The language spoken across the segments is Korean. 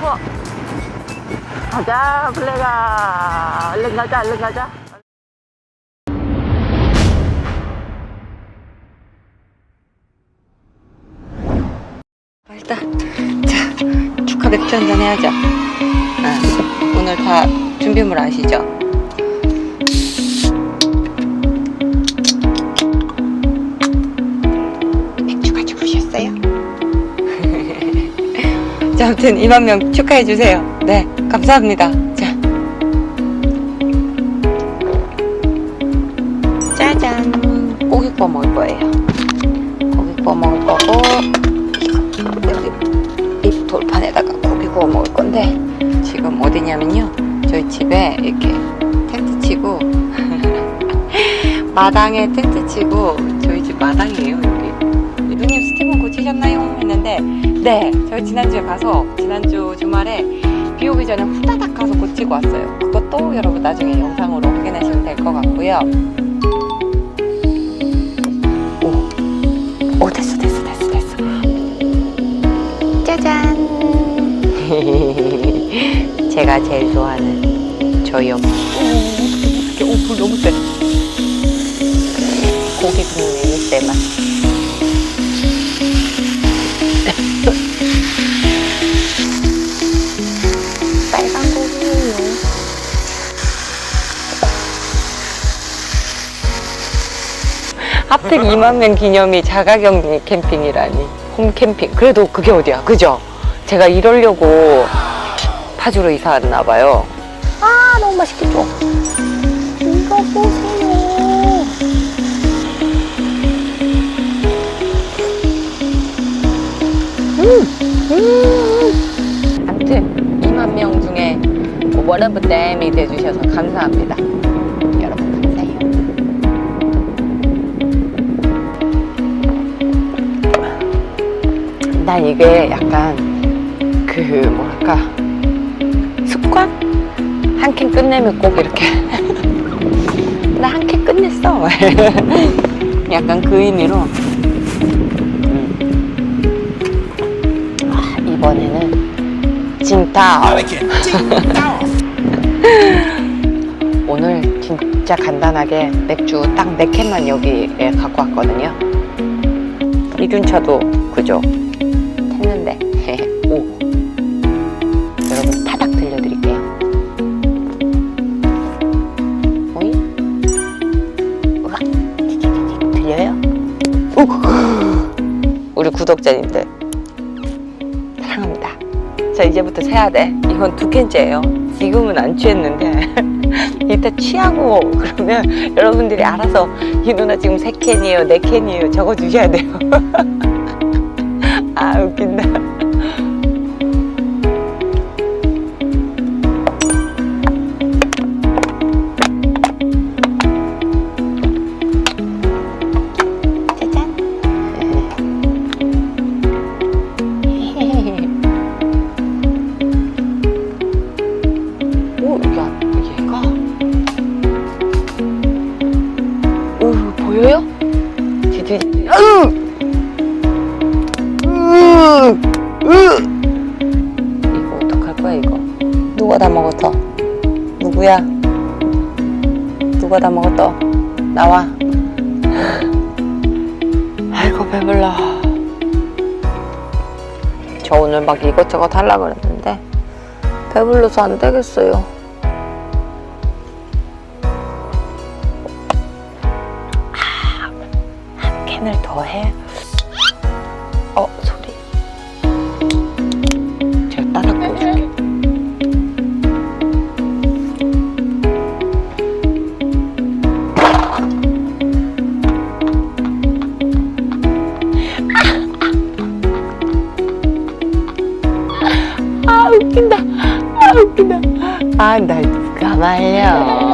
추워. 가자, 블레가. 얼른 가자, 얼른 가자. 일단, 자, 축하 맥주 한잔 해야죠. 아, 오늘 다 준비물 아시죠? 아무튼 2만 명 축하해 주세요. 네, 감사합니다. 자. 짜잔. 고기 구워 먹을 거예요. 고기 구워 먹을 거고, 여기 이 돌판에다가 고기 구워 먹을 건데, 지금 어디냐면요. 저희 집에 이렇게 텐트 치고, 마당에 텐트 치고, 저희 집 마당이에요, 여기. 누님 스티븐 고치셨나요? 했는데, 네, 저희 지난주에 가서 지난주 주말에 비 오기 전에 후다닥 가서 고치고 왔어요. 그것도 여러분 나중에 영상으로 확인하시면 될 것 같고요. 오, 오 됐어, 됐어, 됐어, 됐어. 짜잔. 제가 제일 좋아하는 저염. 오, 오, 불 너무 세. 고기 굽는 이때 맛. 하필 2만 명 기념이 자가격리 캠핑이라니 홈 캠핑 그래도 그게 어디야 그죠? 제가 이러려고 파주로 이사 왔나 봐요 아 너무 맛있겠죠? 이거 보세요 음, 음. 아무튼 2만 명 중에 워러브 댐이 돼주셔서 감사합니다 난 이게 약간 그 뭐랄까 습관? 한 캔 끝내면 꼭 이렇게 나 한 캔 끝냈어 약간 그 의미로 음. 아, 이번에는 찐따 오늘 진짜 간단하게 맥주 딱네 캔만 여기에 갖고 왔거든요 이륜차도 그죠? 구독자님들. 사랑합니다. 자 이제부터 세야 돼. 이건 두 캔째예요. 지금은 안 취했는데. 이따 취하고 그러면 여러분들이 알아서 이 누나 지금 세 캔이에요 네 캔이에요 적어주셔야 돼요. 아 웃긴다 다 먹었어 나와. 아이고 배불러. 저 오늘 막 이것저것 하려고 그랬는데 배불러서 안 되겠어요. 아, 한 캔을 더 해? 아나 누가 말려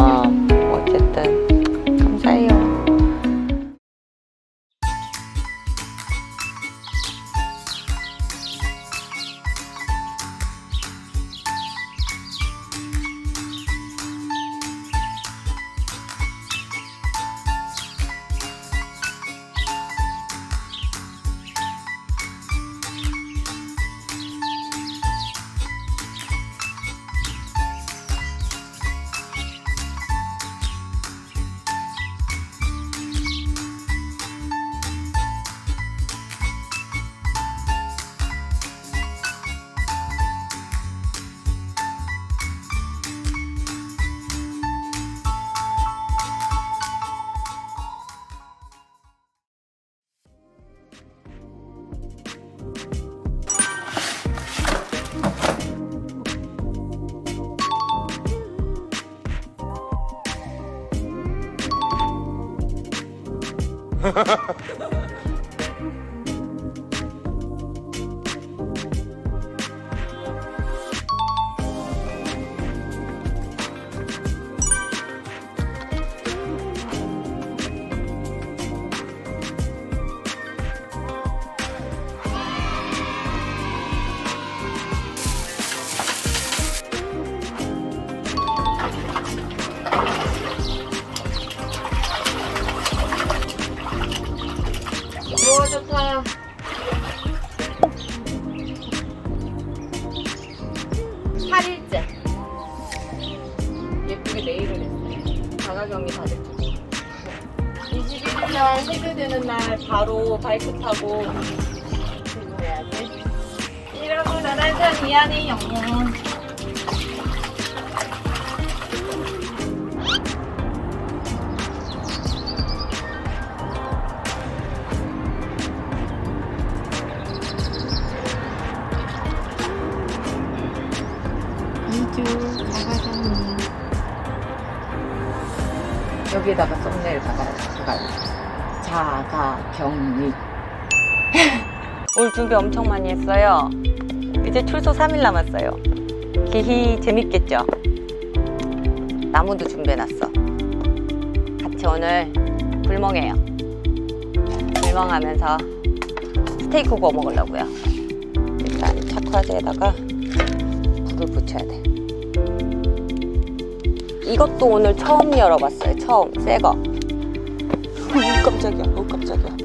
미안해요. 이주 자가격리. 여기에다가 썸네일 박아가지고 자가격리. 오늘 준비 엄청 많이 했어요. 이제 출소 3일 남았어요. 기히 재밌겠죠? 나무도 준비해놨어. 같이 오늘 불멍해요. 불멍하면서 스테이크 구워 먹으려고요. 일단 착화제에다가 불을 붙여야 돼. 이것도 오늘 처음 열어봤어요. 처음 새 거. 어, 깜짝이야. 어 깜짝이야.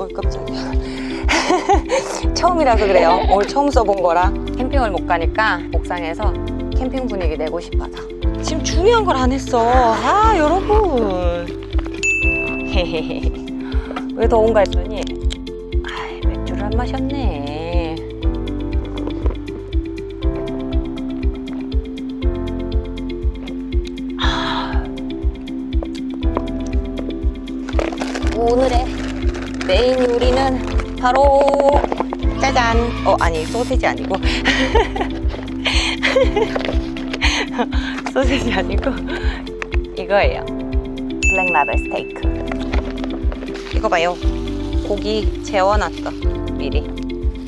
어 깜짝이야. 처음이라서 그래요. 오늘 처음 써본 거라 캠핑을 못 가니까 옥상에서 캠핑 분위기 내고 싶어서 지금 중요한 걸 안 했어. 아 여러분. 왜 더운가 했더니 아 맥주를 안 마셨네. 오늘의 메인 요리는 바로. 짜잔. 어 아니 소세지 아니고. 소세지 아니고 이거예요. 블랙 라벨 스테이크 이거 봐요. 고기 재워놨어 미리.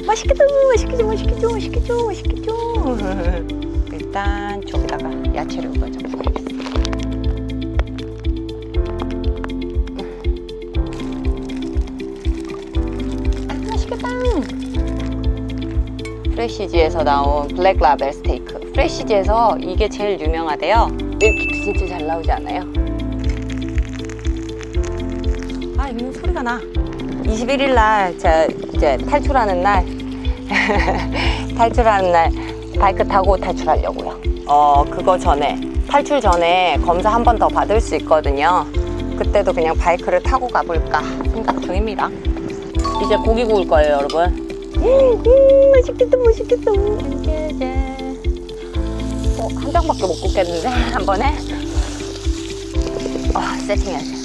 맛있겠죠 맛있겠죠 맛있겠죠 맛있겠죠 맛있겠죠 일단 저기다가 야채를 부어야 프레시지에서 나온 블랙 라벨 스테이크. 프레시지에서 이게 제일 유명하대요. 밀키트 진짜 잘 나오지 않아요? 아, 이거 소리가 나. 21일 날, 자, 이제 탈출하는 날, 탈출하는 날 바이크 타고 탈출하려고요. 어, 그거 전에, 탈출 전에 검사 한 번 더 받을 수 있거든요. 그때도 그냥 바이크를 타고 가볼까 생각 중입니다. 이제 고기 구울 거예요, 여러분. 음, 맛있겠다, 맛있겠다. 어, 한 병밖에 못 굽겠는데, 한 번에? 어, 세팅해야지.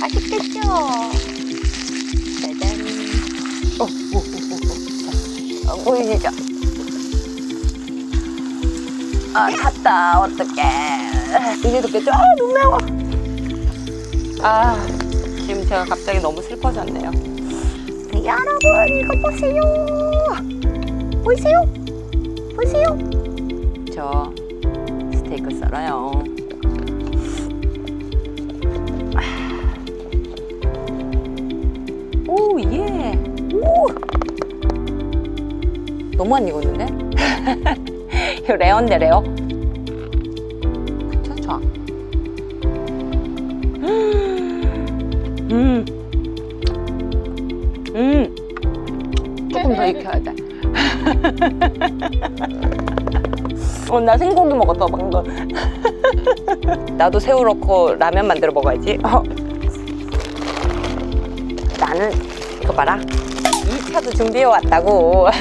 맛있겠죠? 짜잔. 어, 오, 오, 오, 오. 어, 보이시죠? 아, 탔다. 어떡해. 이제 듣겠죠? 아, 너무 매워. 아, 제가 갑자기 너무 슬퍼졌네요. 여러분, 이거 보세요. 보이세요? 보이세요? 저 스테이크 썰어요. 아. 오, 예. 오! 너무 안 익었는데? 이거 레어인데, 레어? 어, 나 생고기 먹었어, 방금. 나도 새우 넣고 라면 만들어 먹어야지. 어. 나는, 이거 봐라. 2차도 준비해 왔다고.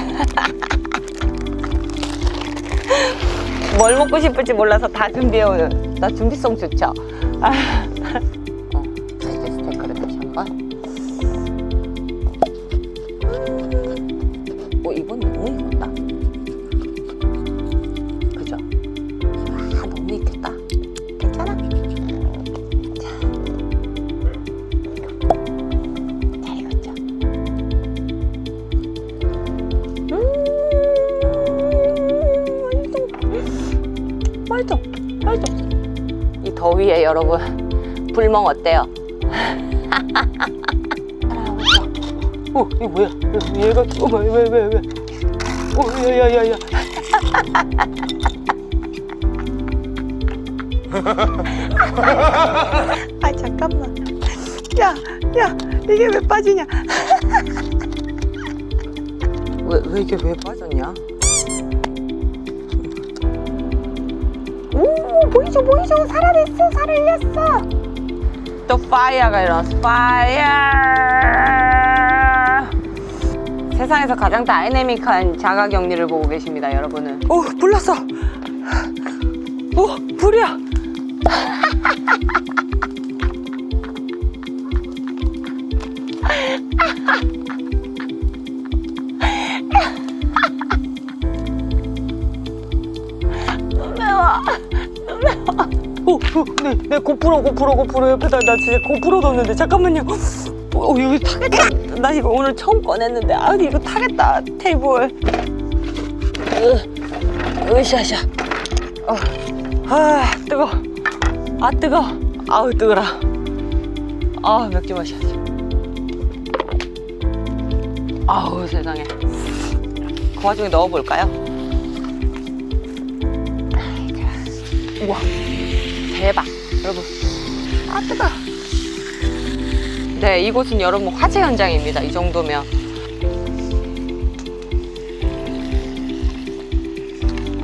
뭘 먹고 싶을지 몰라서 다 준비해 오는. 나 준비성 좋죠? 더위에 여러분 불멍 어때요? 오 이거 뭐야? 얘가 어머 왜 왜 왜 왜? 오 야야야야. 아 잠깐만. 야, 야, 이게 왜 빠지냐? 왜, 왜 이게 왜 빠졌냐? 보이죠, 보이죠? 살아냈어, 살아냈어. 또 파이어가 일어났어. 파이어. 세상에서 가장 다이내믹한 자가 격리를 보고 계십니다, 여러분은. 오, 불났어. 오, 불이야. 오, 오, 네, 네, 고프로, 고프로, 고프로 옆에다 나 진짜 고프로 뒀는데 잠깐만요. 어, 이거 타겠다. 나 이거 오늘 처음 꺼냈는데 아, 이거 타겠다 테이블. 으, 으쌰쌰. 어, 아, 뜨거. 아, 뜨거. 아우 뜨거라. 아, 맥주 마셔야지. 아우 세상에. 그 와중에 넣어볼까요? 우와. 대박. 여러분. 아 뜨거. 네 이곳은 여러분 화재 현장입니다. 이 정도면.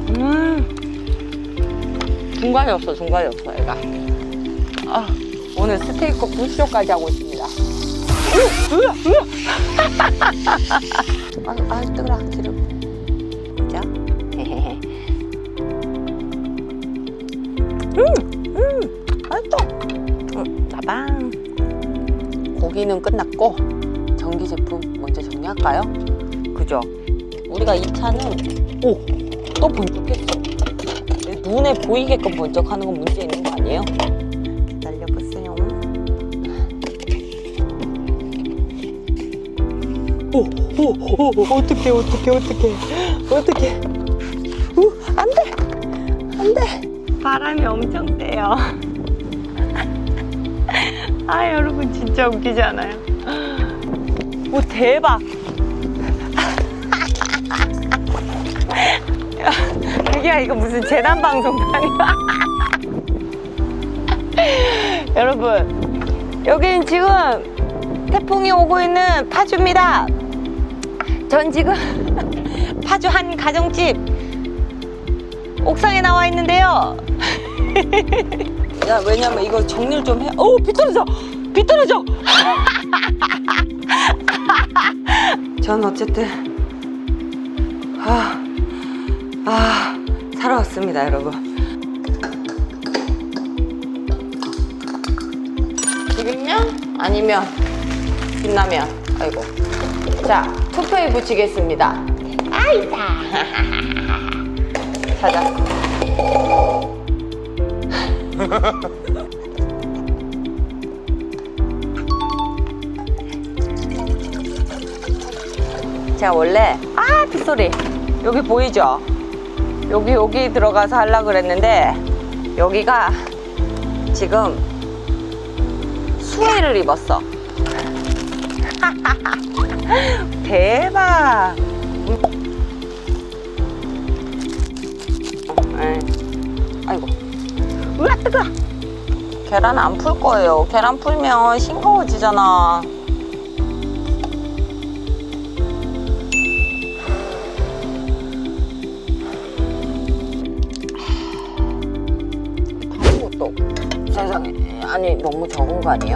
음. 중간이 없어 중간이 없어 얘가. 아 오늘 스테이크 불쇼까지 하고 있습니다. 아, 아 뜨거라 기름 그죠? 헤헤헤 맛있어. 음, 나방. 고기는 끝났고 전기 제품 먼저 정리할까요? 그죠? 우리가 이 차는 오! 또 번쩍했어. 눈에 보이게끔 번쩍하는 건 문제 있는 거 아니에요? 기다려보세요. 오, 오, 오, 오, 어떡해, 어떡해, 어떡해, 어떡해. 우, 안 돼! 안 돼! 바람이 엄청 세요. 아 여러분 진짜 웃기지 않아요? 오 대박! 야, 이게 이거 무슨 재난 방송단이야? 여러분 여기는 지금 태풍이 오고 있는 파주입니다. 전 지금 파주 한 가정집 옥상에 나와 있는데요. 야 왜냐면 이거 정리를 좀 해. 오 비떨어져, 비 떨어져. 전 어쨌든 아, 아 살아왔습니다, 여러분. 비빔면 아니면 빛라면. 아이고. 자 투표해 붙이겠습니다. 아이다. 찾았어. 제가 원래 아 빗소리 여기 보이죠? 여기 여기 들어가서 하려 그랬는데 여기가 지금 수해를 입었어. 대박. 뜨거. 계란 안 풀 거예요. 계란 풀면 싱거워지잖아. 세상에 아니 너무 적은 거 아니에요?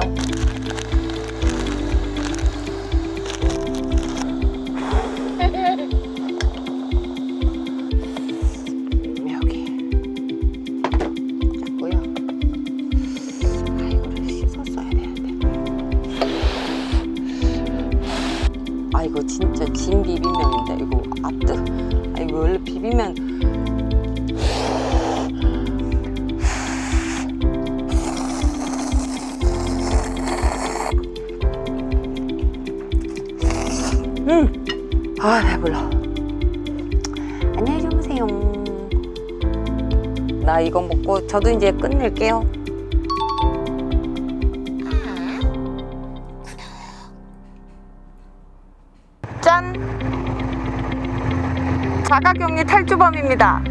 응. 아 배불러. 안녕히 주무세요. 나 이거 먹고 저도 이제 끝낼게요. 짠. 자가격리 탈주범입니다.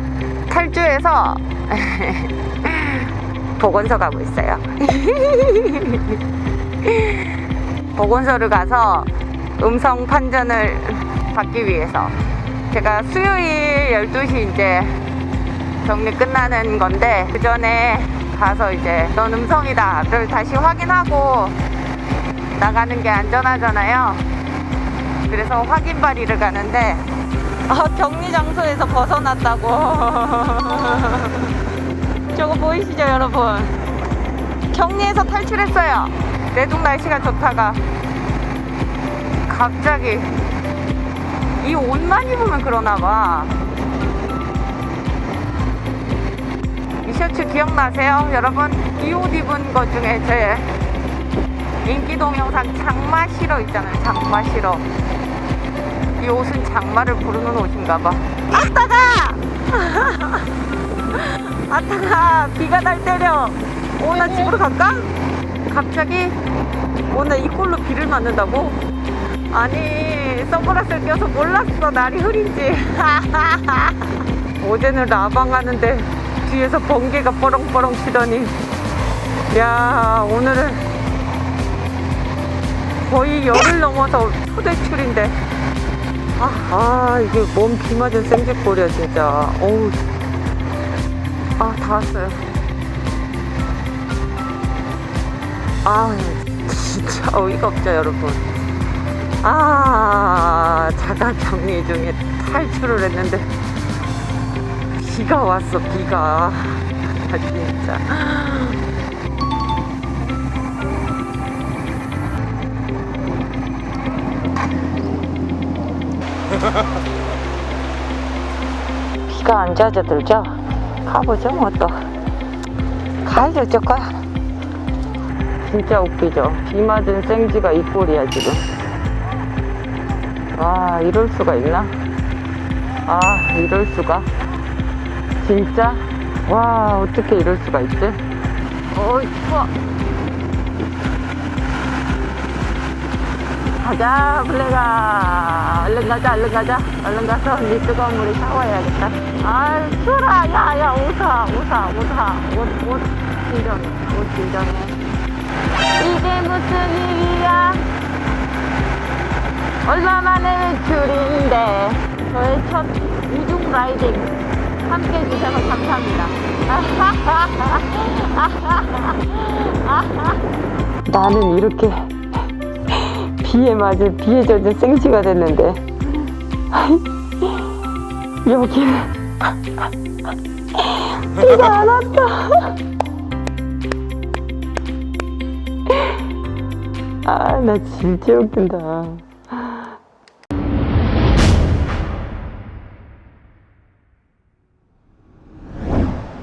탈주해서 보건소 가고 있어요. 보건소를 가서 음성 판정을 받기 위해서 제가 수요일 12시 이제 격리 끝나는 건데 그 전에 가서 이제 넌 음성이다를 다시 확인하고 나가는 게 안전하잖아요. 그래서 확인 발의를 가는데 아, 격리 장소에서 벗어났다고. 저거 보이시죠, 여러분? 격리에서 탈출했어요. 내동 날씨가 좋다가 갑자기 이 옷만 입으면 그러나 봐. 이 셔츠 기억나세요? 여러분, 이 옷 입은 것 중에 제 인기 동영상 장마 실어 있잖아요. 장마 실어. 이 옷은 장마를 부르는 옷인가 봐. 아따가! 아따가! 비가 날 때려. 오, 나 집으로 갈까? 갑자기? 오, 나 이꼴로 비를 맞는다고? 아니, 선글라스를 껴서 몰랐어. 날이 흐린지. 어제는 라방 하는데 뒤에서 번개가 뻐렁뻐렁 치더니. 야 오늘은 거의 열흘 넘어서 초대출인데. 아, 아 이게 몸 비 맞은 생쥐꼴이야 진짜. 어우. 아 다 왔어요. 아 진짜 어이가 없죠 여러분 아 자가 격리 중에 탈출을 했는데 비가 왔어 비가. 아 진짜. 비가 안 잦아들죠? 가보죠 뭐 또. 가야죠 거야? 진짜 웃기죠. 비 맞은 생쥐가 이 꼴이야 지금 와 이럴 수가 있나? 아 이럴 수가? 진짜? 와 어떻게 이럴 수가 있지? 어이 추워. 가자 블레가. 얼른 가자 얼른 가자. 얼른 가서 네 뜨거운 물에 샤워해야겠다. 아 추워라. 야야 옷아 옷아 옷아 옷옷 진정해 옷 진정해. 이게 무슨 일이야 얼마만의 줄인데 저의 첫 우중 라이딩 함께 해주셔서 감사합니다. 나는 이렇게 비에 맞은 비에 젖은 생쥐가 됐는데. 여기는 비가 안 왔다. 아 나 진짜 웃긴다